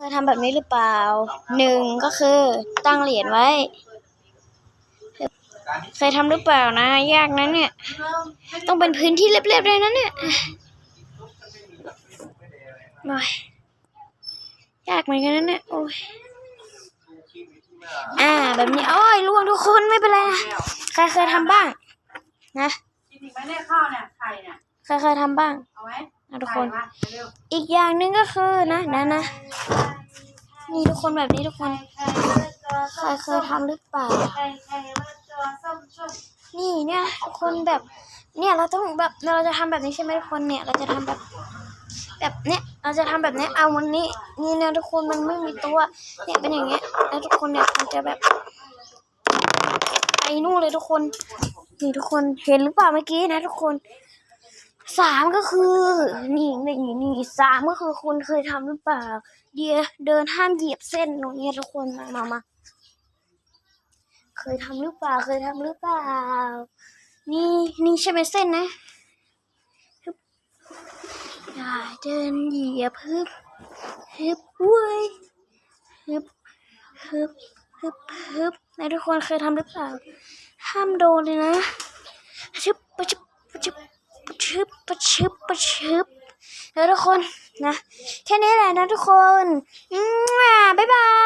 เคยทำแบบนี้หรือเปล่าหนึ่งก็คือตั้งเหรียญไว้ เคยทำหรือเปล่านะ ยากนะเนี่ย ต้องเป็นพื้นที่เรียบๆเลยนะเนี่ยโอ้ยยากเหมือนกันนะเนี่ยโอ้ยอ่า แบบนี้โอ้ยล่วงทุกคนไม่เป็นไรนะใครเคยทำบ้าง นะเนี่ยเนี่ยไข่เนี่ยใครเคยทำบ้างเอาไหมนะทุกคน อีกอย่างหนึ่งก็คือนะนะนะ นี่ทุกคนแบบนี้ทุกคนใครเคยทำหรือเปล่า นี่เนี่ยทุกคนแบบ เนี่ยเราต้องแบบเราจะทำแบบนี้ใช่ไหมทุกคนเนี่ย เราจะทำแบบ แบบเนี้ยเราจะทำแบบเนี้ยเอาวันนี้ นี่นะทุกคนมันไม่มีตัว เนี่ยเป็นอย่างเงี้ยแล้วทุกคนเนี่ยมันจะแบบไปนู่นเลยทุกคน นี่ทุกคนเห็นหรือเปล่าเมื่อกี้นะทุกคน สามก็คือนี่นี่นี่สามก็คือคุณเคยทำหรือเปล่า เดียเดินห้ามเหยียบเส้นตรงนี้ทุกคนมามามาเคยทำหรือเปล่าเคยทำหรือเปล่า นี่นี่ใช่ไหมเส้นนะฮึบอย่าเดินเหยียบฮึบฮึบเว้ยฮึบฮึบฮึบฮึบนายทุกคนเคยทำหรือเปล่า ห้ามโดนเลยนะชึบปะชึบปะชึบปะชึบปะ ชึบปะชึบแล้วทุกคนนะ แค่นี้แหละนะทุกคนบ๊ายบาย